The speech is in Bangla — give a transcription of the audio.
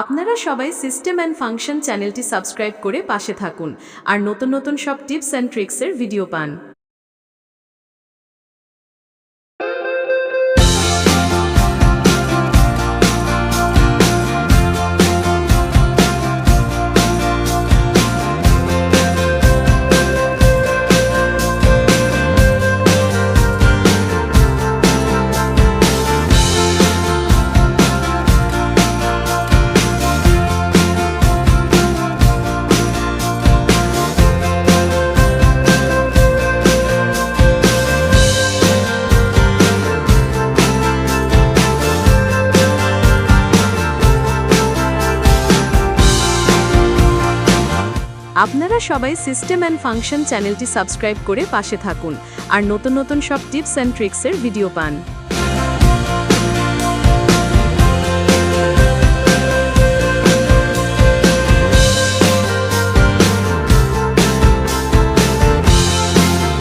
আপনারা সবাই সিস্টেম অ্যান্ড ফাংশন চ্যানেলটি সাবস্ক্রাইব করে পাশে থাকুন আর নতুন নতুন সব টিপস অ্যান্ড ট্রিক্সের ভিডিও পান। আপনারা সবাই সিস্টেম অ্যান্ড ফাংশন চ্যানেলটি সাবস্ক্রাইব করে পাশে থাকুন। আর নতুন নতুন সব টিপস অ্যান্ড ট্রিক্সের ভিডিও পান।